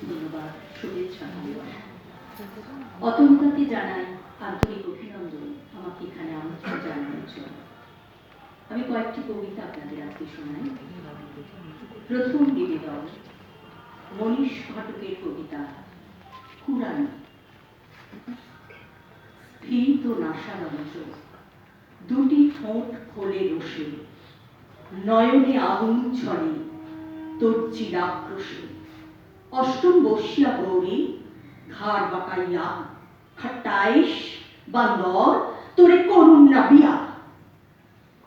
ধন্যবাদ, শুভেচ্ছা অতনুদাকে জানাই আন্তরিক অভিনন্দন আমাকে এখানে আমন্ত্রণ জানানোর জন্য আমি কয়েকটি কবিতা আপনাদের আজকে শোনাই। প্রথম নিবেদন মনীষ ঘটকের কবিতা কুরান স্ফীত নাসারঞ্জ দুটি ঠোঁট খোলে রসে, নয়নে আগুন ছড়ে তোর চিরাক্রোশে অষ্টম বসিয়া গৌরী ঘাড় বাঁকাইয়া খাটাইশ বান্দর তোরে করুণ না বিয়া।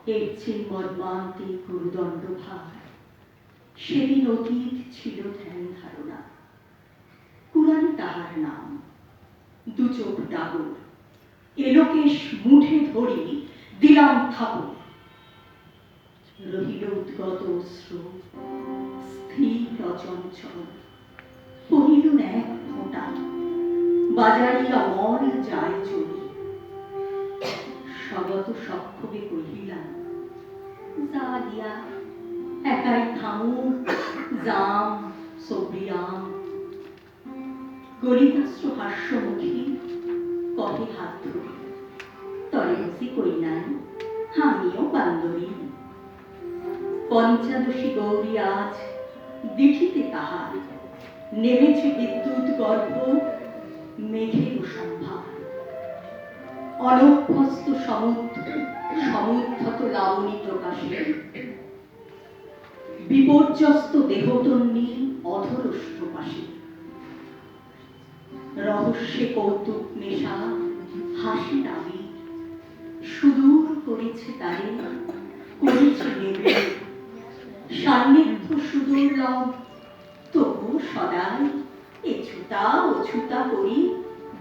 এর মর্মান্তে গুরুদণ্ড ভার। সেদিন অতীত ছিল ধ্যান ধারণা। কুরান তাহার নাম। দু চোখ ডাগর। এলোকেশ মুঠে ধরি দিলাম থাপড় রহিল উদ্গত অশ্রু, স্থির অচঞ্চল বাজারিয়া মন যায় চলি। স্বগত সক্ষোভে কহিলাম যা দিয়া একাই থামুর জাম সবরিয়াম। গলিতাস্ত্র হাস্যমুখী, কহে হাত ধরি তরে বসি কই নাই আমিও বান্দরী। পঞ্চাদশী গৌরী আজ দিঠিতে তাহার, নেমেছে বিদ্যুৎ গর্ভ মেঘের সম্ভার অনভ্যস্ত সমুদ্র, সমুদ্ধত লাবণী প্রকাশে। বিপর্যস্ত দেহতন্নী অধরষ্ট পাশে রহস্যে কৌতুক নেশা হাসি দাবি সুদূর করেছে তারে, করেছে নেবে সান্নিধ্য সুদুর্লভ তবু সদাই এছুতা ওছুতা করি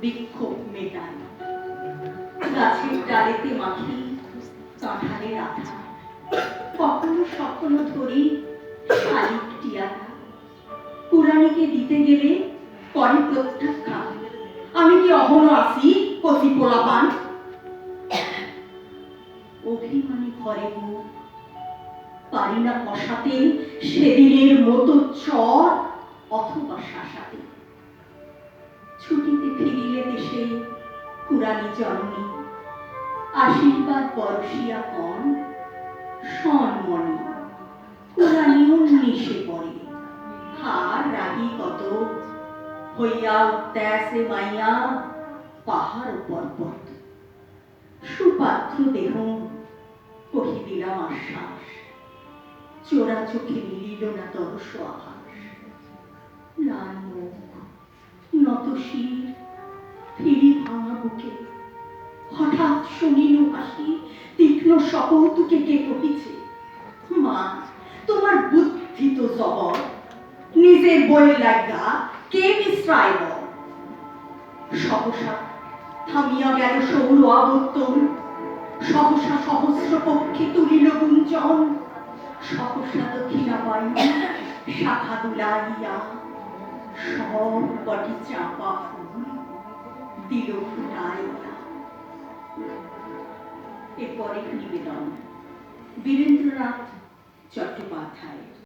বিক্ষোভ মেটাই। গাছের ডালেতে মাখি কাঁঠালের আঠা কখনো স্বপ্ন ধরি শালিক দিতে গেলে করে প্রত্যাখ্যান। আমি কি অহন আসি কচি পোলা পান অভিমানী ঘরে পারি না কষাতে সেদিনের মতো চর অথবা শাসাতে। ছুটিতে ফিরিলে দেশে কুরানি জননী আশীর্বাদ পরশিয়া কন সন্মনি কুরানি উন্নিশে পড়ে। হার রাগি কত, হইয়া উত্যাসে মাইয়া পাহাড় পর্বত সুপাত্র দেহ কহি দিলাম আশ্বাস, চোরা চোখে মিলিল না তরস আভাস লাল শির ফিরি ভাঙা বুকে। হঠাৎ শুনিল হাসি তীক্ষ্ণ সকৌতুকে কে কহিছে মা, তোমার বুদ্ধি তো জবর। নিজের বই লাগা কে বিশ্রায় বল? সহসা থামিয়া গেল সৌর আবর্তন। সহসা সহস্র পক্ষে তুলিল গুঞ্জন। সহসা দক্ষিণা বায়ু শাখা দুলাইয়া। সব কটি চাপা ফুল দিল ফুটাইয়া এরপরে নিবেদন। বীরেন্দ্রনাথ চট্টোপাধ্যায়